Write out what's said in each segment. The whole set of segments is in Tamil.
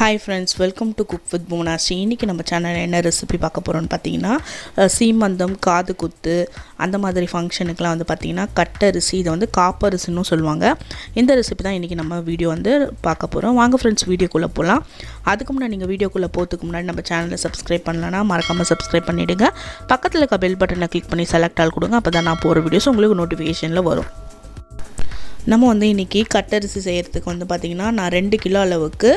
Hi friends welcome to cook with Bhuvanasri இன்றைக்கி நம்ம சேனலில் என்ன ரெசிபி பார்க்க போகிறோம்னு பார்த்தீங்கன்னா சீமந்தம் காது குத்து அந்த மாதிரி ஃபங்க்ஷனுக்குலாம் வந்து பார்த்திங்கன்னா கட்டரிசி இதை வந்து காப்பரிசின்னு சொல்லுவாங்க. இந்த ரெசிபி தான் இன்றைக்கி நம்ம வீடியோ வந்து பார்க்க போகிறோம் வாங்க ஃப்ரெண்ட்ஸ் வீடியோக்குள்ளே போகலாம் அதுக்கு முன்னாடி நீங்கள் வீடியோக்குள்ளே போகிறதுக்கு முன்னாடி நம்ம சேனலை சப்ஸ்கிரைப் பண்ணலன்னா மறக்காமல் சப்ஸ்கிரைப் பண்ணிவிடுங்க பக்கத்தில் இருக்க பெல் பட்டனை கிளிக் பண்ணி செலக்ட் ஆல் கொடுங்க. அப்போ தான் நான் போகிற வீடியோஸ் உங்களுக்கு நோட்டிஃபிகேஷனில் வரும். நம்ம வந்து இன்றைக்கி கட்டரிசி செய்கிறதுக்கு வந்து பார்த்திங்கன்னா நான் ரெண்டு கிலோ அளவுக்கு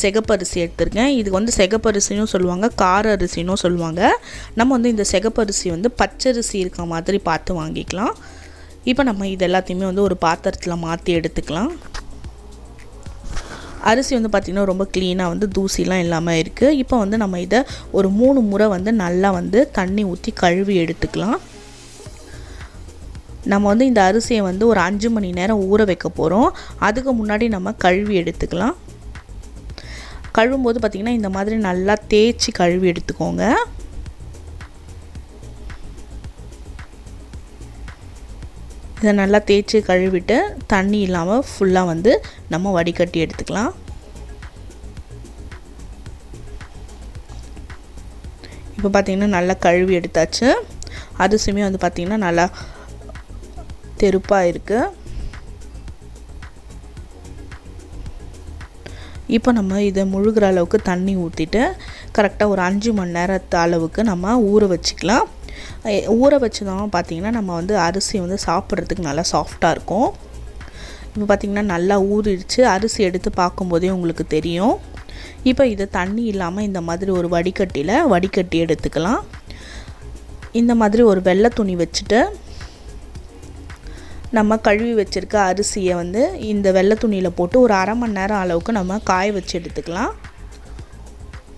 செகப்பரிசி சிகப்பரிசி எடுத்திருக்கேன். இதுக்கு வந்து செகப்பரிசினும் சொல்லுவாங்க கார அரிசினும் சொல்லுவாங்க. நம்ம வந்து இந்த சிகப்பரிசி வந்து பச்சரிசி இருக்க மாதிரி பார்த்து வாங்கிக்கலாம். இப்போ நம்ம இது எல்லாத்தையுமே வந்து ஒரு பாத்திரத்தில் மாற்றி எடுத்துக்கலாம். அரிசி வந்து பார்த்திங்கன்னா ரொம்ப க்ளீனாக வந்து தூசிலாம் இல்லாமல் இருக்குது இப்போ வந்து நம்ம இதை ஒரு மூணு முறை வந்து நல்லா வந்து தண்ணி ஊற்றி கழுவி எடுத்துக்கலாம். நம்ம வந்து இந்த அரிசியை வந்து ஒரு அஞ்சு மணி நேரம் ஊற வைக்க போகிறோம் அதுக்கு முன்னாடி நம்ம கழுவி எடுத்துக்கலாம். கழுவும்போது பார்த்திங்கன்னா இந்த மாதிரி நல்லா தேய்ச்சி கழுவி எடுத்துக்கோங்க. இதை நல்லா தேய்ச்சி கழுவிட்டு தண்ணி இல்லாமல் ஃபுல்லாக வந்து நம்ம வடிகட்டி எடுத்துக்கலாம். இப்போ பார்த்திங்கன்னா நல்லா கழுவி எடுத்தாச்சு. அரிசியுமே வந்து பார்த்திங்கன்னா நல்லா தெருப்பாக இருக்குது இப்போ நம்ம இதை முழுகிற அளவுக்கு தண்ணி ஊற்றிட்டு கரெக்டாக ஒரு அஞ்சு மணி நேரத்து அளவுக்கு நம்ம ஊற வச்சுக்கலாம். ஊற வச்சதும் பார்த்திங்கன்னா நம்ம வந்து அரிசி வந்து சாப்பிட்றதுக்கு நல்லா சாஃப்டாக இருக்கும். இப்போ பார்த்திங்கன்னா நல்லா ஊறிடுச்சு. அரிசி எடுத்து பார்க்கும்போதே உங்களுக்கு தெரியும். இப்போ இதை தண்ணி இல்லாமல் இந்த மாதிரி ஒரு வடிகட்டியில் வடிகட்டி எடுத்துக்கலாம். இந்த மாதிரி ஒரு வெள்ளை துணி வச்சுட்டு நம்ம கழுவி வச்சுருக்க அரிசியை வந்து இந்த வெள்ளை துணியில் போட்டு ஒரு அரை மணி நேரம் அளவுக்கு நம்ம காய வச்சு எடுத்துக்கலாம்.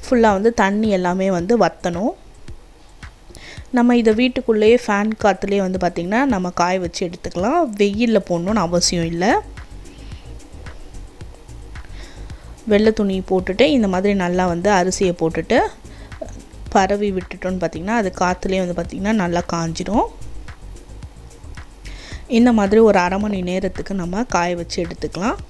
ஃபுல்லாக வந்து தண்ணி எல்லாமே வந்து வற்றணும் நம்ம இதை வீட்டுக்குள்ளேயே ஃபேன் காற்றுலேயே வந்து பார்த்திங்கன்னா நம்ம காய வச்சு எடுத்துக்கலாம். வெயிலில் போடணுன்னு அவசியம் இல்லை. வெள்ளை துணி போட்டுட்டு இந்த மாதிரி நல்லா வந்து அரிசியை போட்டுட்டு பரவி விட்டுட்டோன்னு பார்த்திங்கன்னா அது காற்றுலேயே வந்து பார்த்திங்கன்னா நல்லா காஞ்சிடும் இந்த மாதிரி ஒரு அரை மணி நேரத்துக்கு நம்ம காய வச்சு எடுத்துக்கலாம்.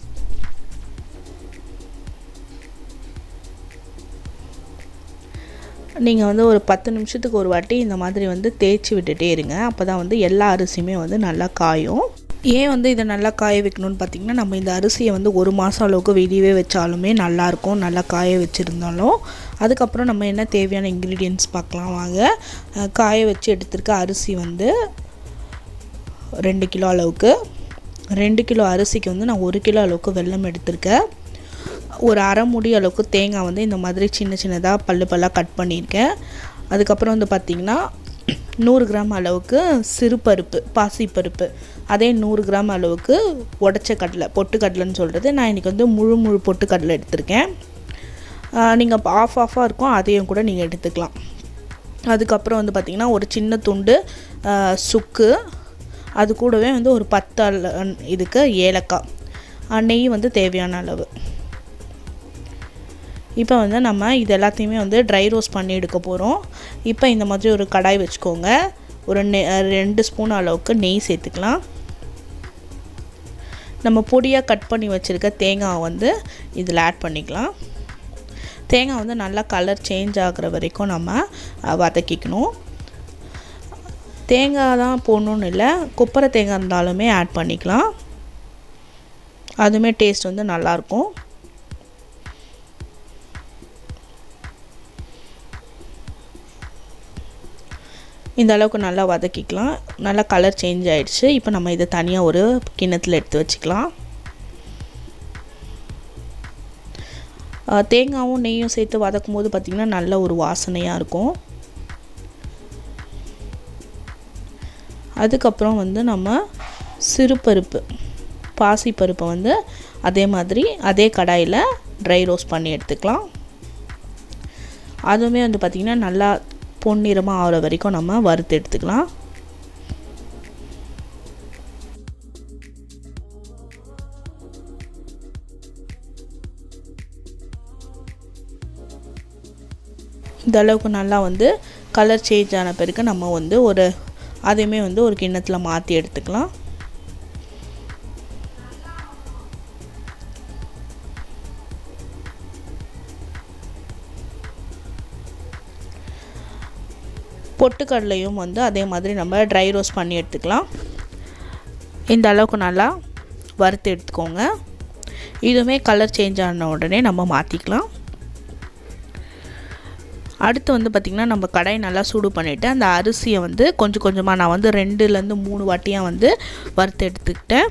நீங்கள் வந்து ஒரு பத்து நிமிஷத்துக்கு ஒரு வாட்டி இந்த மாதிரி வந்து தேய்ச்சி விட்டுட்டே இருங்க. அப்போ தான் வந்து எல்லா அரிசியுமே வந்து நல்லா காயும். ஏன் வந்து இதை நல்லா காய வைக்கணும்னு பார்த்திங்கன்னா நம்ம இந்த அரிசியை வந்து ஒரு மாதம் அளவுக்கு வெளியவே வச்சாலுமே நல்லாயிருக்கும் நல்லா காய வச்சுருந்தாலும். அதுக்கப்புறம் நம்ம என்ன தேவையான இன்க்ரீடியன்ஸ் பார்க்கலாம் வாங்க. காய வச்சு எடுத்திருக்க அரிசி வந்து ரெண்டு கிலோ அளவுக்கு. ரெண்டு கிலோ அரிசிக்கு வந்து நான் ஒரு கிலோ அளவுக்கு வெல்லம் எடுத்திருக்கேன். ஒரு அரை முடி அளவுக்கு தேங்காய் வந்து இந்த மாதிரி சின்ன சின்னதாக பல்லு பல்லாக கட் பண்ணியிருக்கேன். அதுக்கப்புறம் வந்து பார்த்திங்கன்னா நூறு கிராம் அளவுக்கு சிறுபருப்பு பாசிப்பருப்பு அதே நூறு கிராம் அளவுக்கு உடச்ச கடலை பொட்டுக்கடலைன்னு சொல்கிறது நான் இன்றைக்கி வந்து முழு முழு பொட்டுக்கடலை எடுத்திருக்கேன். நீங்கள் ஆஃப் ஆஃபாக இருக்கும் அதையும் கூட நீங்கள் எடுத்துக்கலாம். அதுக்கப்புறம் வந்து பார்த்திங்கன்னா ஒரு சின்ன துண்டு சுக்கு அது கூடவே வந்து ஒரு பத்து இதுக்கு ஏலக்காய். நெய் வந்து தேவையான அளவு. இப்போ வந்து நம்ம இது எல்லாத்தையுமே வந்து ட்ரை ரோஸ்ட் பண்ணி எடுக்க போகிறோம் இப்போ இந்த மாதிரி ஒரு கடாய் வச்சுக்கோங்க. ஒரு நெ ரெண்டு ஸ்பூன் அளவுக்கு நெய் சேர்த்துக்கலாம். நம்ம பொடியாக கட் பண்ணி வச்சுருக்க தேங்காய் வந்து இதில் ஆட் பண்ணிக்கலாம். தேங்காய் வந்து நல்லா கலர் சேஞ்ச் ஆகிற வரைக்கும் நம்ம வதக்கிக்கணும். தேங்காய் தான் போடணுன்னு இல்லை கொப்பரை தேங்காய் இருந்தாலுமே ஆட் பண்ணிக்கலாம். அதுவுமே டேஸ்ட் வந்து நல்லாயிருக்கும். இந்த அளவுக்கு நல்லா வதக்கிக்கலாம். நல்லா கலர் சேஞ்ச் ஆகிடுச்சு இப்போ நம்ம இதை தனியாக ஒரு கிண்ணத்தில் எடுத்து வச்சுக்கலாம். தேங்காவும் நெய்யும் சேர்த்து வதக்கும் போது பார்த்திங்கன்னா நல்ல ஒரு வாசனையாக இருக்கும். அதுக்கப்புறம் வந்து நம்ம சிறுபருப்பு பாசிப்பருப்பை வந்து அதே மாதிரி அதே கடாயில் ட்ரை ரோஸ்ட் பண்ணி எடுத்துக்கலாம். அதுவுமே வந்து பார்த்திங்கன்னா நல்லா பொன்னிறமாக ஆகிற வரைக்கும் நம்ம வறுத்து எடுத்துக்கலாம். இந்தளவுக்கு நல்லா வந்து கலர் சேஞ்ச் ஆன பிறகு நம்ம வந்து ஒரு அதையுமே வந்து ஒரு கிண்ணத்தில் மாற்றி எடுத்துக்கலாம். பொட்டுக்கடலையும் வந்து அதே மாதிரி நம்ம ட்ரை ரோஸ்ட் பண்ணி எடுத்துக்கலாம். இந்த அளவுக்கு நல்லா வறுத்து எடுத்துக்கோங்க. இதுவுமே கலர் சேஞ்ச் ஆன உடனே நம்ம மாற்றிக்கலாம் அடுத்து வந்து பார்த்திங்கன்னா நம்ம கடாயை நல்லா சூடு பண்ணிவிட்டு அந்த அரிசியை வந்து கொஞ்சம் கொஞ்சமாக நான் வந்து ரெண்டுலேருந்து மூணு வாட்டியாக வந்து வறுத்து எடுத்துக்கிட்டேன்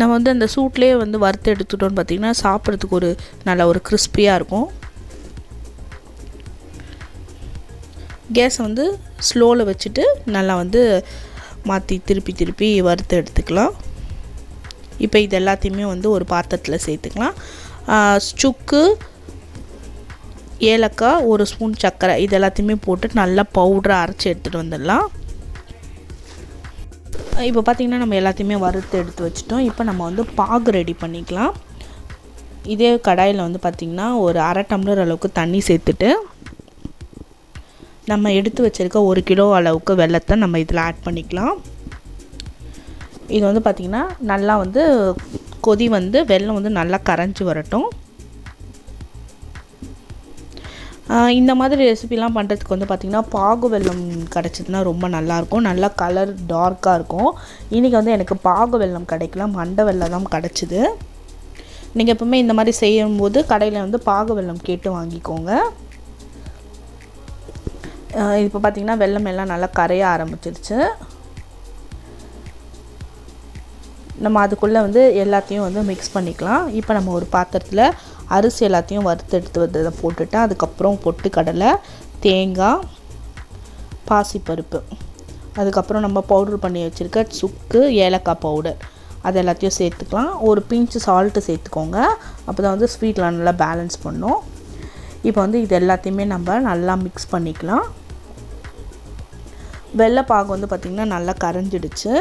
நம்ம வந்து அந்த சூட்லேயே வந்து வறுத்து எடுத்துட்டோம்னு பார்த்திங்கன்னா சாப்பிட்றதுக்கு ஒரு நல்ல ஒரு கிறிஸ்பியாக இருக்கும். கேஸை வந்து ஸ்லோவில் வச்சுட்டு நல்லா வந்து மாற்றி திருப்பி திருப்பி வறுத்து எடுத்துக்கலாம் இப்போ இது எல்லாத்தையுமே வந்து ஒரு பாத்திரத்தில் சேர்த்துக்கலாம். சுக்கு ஏலக்காய் ஒரு ஸ்பூன் சர்க்கரை இது எல்லாத்தையுமே போட்டு நல்லா பவுடரை அரைச்சி எடுத்துகிட்டு வந்துடலாம். இப்போ பார்த்திங்கன்னா நம்ம எல்லாத்தையுமே வறுத்து எடுத்து வச்சிட்டோம். இப்போ நம்ம வந்து பாகு ரெடி பண்ணிக்கலாம். இதே கடாயில் வந்து பார்த்திங்கன்னா ஒரு அரை டம்ளர் அளவுக்கு தண்ணி சேர்த்துட்டு நம்ம எடுத்து வச்சுருக்க ஒரு கிலோ அளவுக்கு வெள்ளத்தை நம்ம இதில் ஆட் பண்ணிக்கலாம். இது வந்து பார்த்திங்கன்னா நல்லா வந்து கொதி வந்து வெள்ளம் வந்து நல்லா கரைஞ்சி வரட்டும். இந்த மாதிரி ரெசிபிலாம் பண்ணுறதுக்கு வந்து பார்த்திங்கன்னா பாகு வெல்லம் கிடச்சிதுன்னா ரொம்ப நல்லாயிருக்கும். நல்லா கலர் டார்க்காக இருக்கும். இன்றைக்கி வந்து எனக்கு பாகு வெல்லம் கிடைக்கல. மண்டை வெள்ளம் தான் கிடச்சிது. நீங்கள் எப்பவுமே இந்த மாதிரி செய்யும்போது கடையில் வந்து பாகு வெல்லம் கேட்டு வாங்கிக்கோங்க. இப்போ பார்த்திங்கன்னா வெள்ளம் எல்லாம் நல்லா கரைய ஆரம்பிச்சிருச்சு. நம்ம அதுக்குள்ளே வந்து எல்லாத்தையும் வந்து மிக்ஸ் பண்ணிக்கலாம். இப்போ நம்ம ஒரு பாத்திரத்தில் அரிசி எல்லாத்தையும் வறுத்து எடுத்து வந்ததை போட்டுட்டு அதுக்கப்புறம் பொட்டுக்கடலை தேங்காய் பாசிப்பருப்பு. அதுக்கப்புறம் நம்ம பவுட்ரு பண்ணி வச்சுருக்க சுக்கு ஏலக்காய் பவுடர். அது எல்லாத்தையும் சேர்த்துக்கலாம். ஒரு பிஞ்சு சால்ட்டு சேர்த்துக்கோங்க. அப்போ தான் வந்து ஸ்வீட்லாம் நல்லா பேலன்ஸ் பண்ணும். இப்போ வந்து இது எல்லாத்தையுமே நம்ம நல்லா மிக்ஸ் பண்ணிக்கலாம். வெள்ளை பாகு வந்து பார்த்திங்கன்னா நல்லா கரைஞ்சிடுச்சு.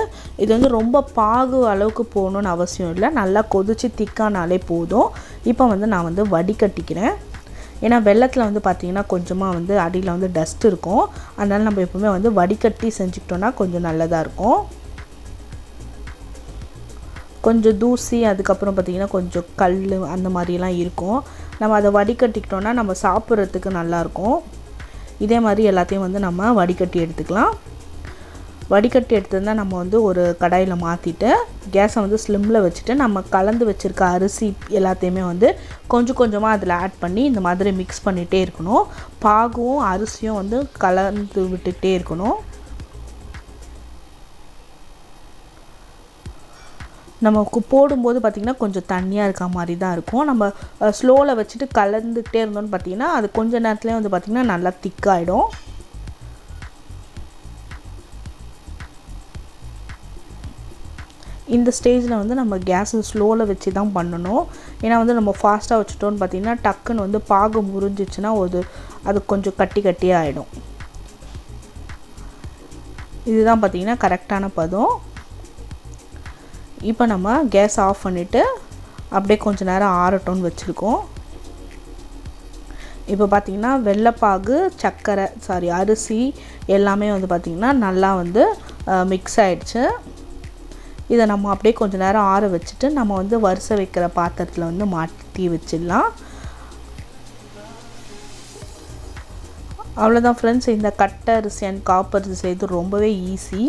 இது வந்து ரொம்ப பாகு அளவுக்கு போகணுன்னு அவசியம் இல்லை. நல்லா கொதித்து திக்கானாலே போதும். இப்போ வந்து நான் வந்து வடிகட்டிக்கிறேன். ஏன்னா வெள்ளத்தில் வந்து பார்த்திங்கன்னா கொஞ்சமாக வந்து அடியில் வந்து டஸ்ட் இருக்கும். அதனால் நம்ம எப்போவுமே வந்து வடிகட்டி செஞ்சுக்கிட்டோன்னா கொஞ்சம் நல்லதாக இருக்கும். கொஞ்சம் தூசி அதுக்கப்புறம் பார்த்திங்கன்னா கொஞ்சம் கல் அந்த மாதிரிலாம் இருக்கும். நம்ம அதை வடிகட்டிக்கிட்டோன்னா நம்ம சாப்பிட்றதுக்கு நல்லாயிருக்கும் இதே மாதிரி எல்லாத்தையும் வந்து நம்ம வடிகட்டி எடுத்துக்கலாம். வடிகட்டி எடுத்துருந்தா நம்ம வந்து ஒரு கடாயில் மாற்றிட்டு கேஸை வந்து ஸ்லிம்மில் வச்சுட்டு நம்ம கலந்து வச்சுருக்க அரிசி எல்லாத்தையுமே வந்து கொஞ்சம் கொஞ்சமாக அதில் ஆட் பண்ணி இந்த மாதிரி மிக்ஸ் பண்ணிகிட்டே இருக்கணும். பாகும் அரிசியும் வந்து கலந்து விட்டுக்கிட்டே இருக்கணும். நமக்கு போடும்போது பார்த்திங்கன்னா கொஞ்சம் தண்ணியாக இருக்க மாதிரி தான் இருக்கும். நம்ம ஸ்லோவில் வச்சுட்டு கலந்துக்கிட்டே இருந்தோம்னு பார்த்திங்கன்னா அது கொஞ்ச நேரத்துலேயே வந்து பார்த்திங்கன்னா நல்லா திக்காகிடும் இந்த ஸ்டேஜில் வந்து நம்ம கேஸை ஸ்லோவில் வச்சு தான் பண்ணணும். ஏன்னா வந்து நம்ம ஃபாஸ்ட்டாக வச்சுட்டோன்னு பார்த்திங்கன்னா டக்குன்னு வந்து பாகு முறிஞ்சிச்சுன்னா ஒரு அது கொஞ்சம் கட்டி கட்டியாக ஆகிடும் இதுதான் பார்த்திங்கன்னா கரெக்டான பதம். இப்போ நம்ம கேஸ் ஆஃப் பண்ணிவிட்டு அப்படியே கொஞ்ச நேரம் ஆறட்டும்னு வச்சுருக்கோம். இப்போ பார்த்திங்கன்னா வெள்ளைப்பாகு சர்க்கரை சாரி அரிசி எல்லாமே வந்து பார்த்திங்கன்னா நல்லா வந்து மிக்ஸ் ஆகிடுச்சு இதை நம்ம அப்படியே கொஞ்சம் நேரம் ஆற வச்சுட்டு நம்ம வந்து வரிசை வைக்கிற பாத்திரத்தில் வந்து மாட்டி வச்சிடலாம். அவ்வளோதான் ஃப்ரெண்ட்ஸ் இந்த கட்டை அரிசி அண்ட் காப்பரிசி செய்து ரொம்பவே ஈஸி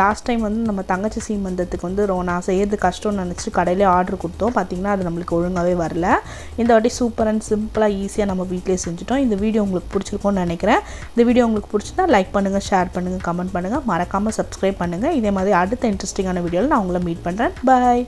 லாஸ்ட் டைம் வந்து நம்ம தங்கச்சி சீமந்தத்துக்கு வந்து ரோ நான் செய்யறது கஷ்டம்னு நினச்சி கடையிலே ஆர்டர் கொடுத்தோம். பார்த்திங்கன்னா அது நம்மளுக்கு ஒழுங்காகவே வரல. இந்த வாட்டி சூப்பர் அண்ட் சிம்பிளாக ஈஸியாக நம்ம வீட்டிலே செஞ்சுட்டோம். இந்த வீடியோ உங்களுக்கு பிடிச்சிருக்கோன்னு நினைக்கிறேன். இந்த வீடியோ உங்களுக்கு பிடிச்சிருந்தா லைக் பண்ணுங்கள் ஷேர் பண்ணுங்கள் கமெண்ட் பண்ணுங்கள் மறக்காமல் சப்ஸ்கிரைப் பண்ணுங்கள் இதே மாதிரி அடுத்த இன்ட்ரெஸ்டிங்கான வீடியோவில் நான் உங்களை மீட் பண்ணுறேன் பாய்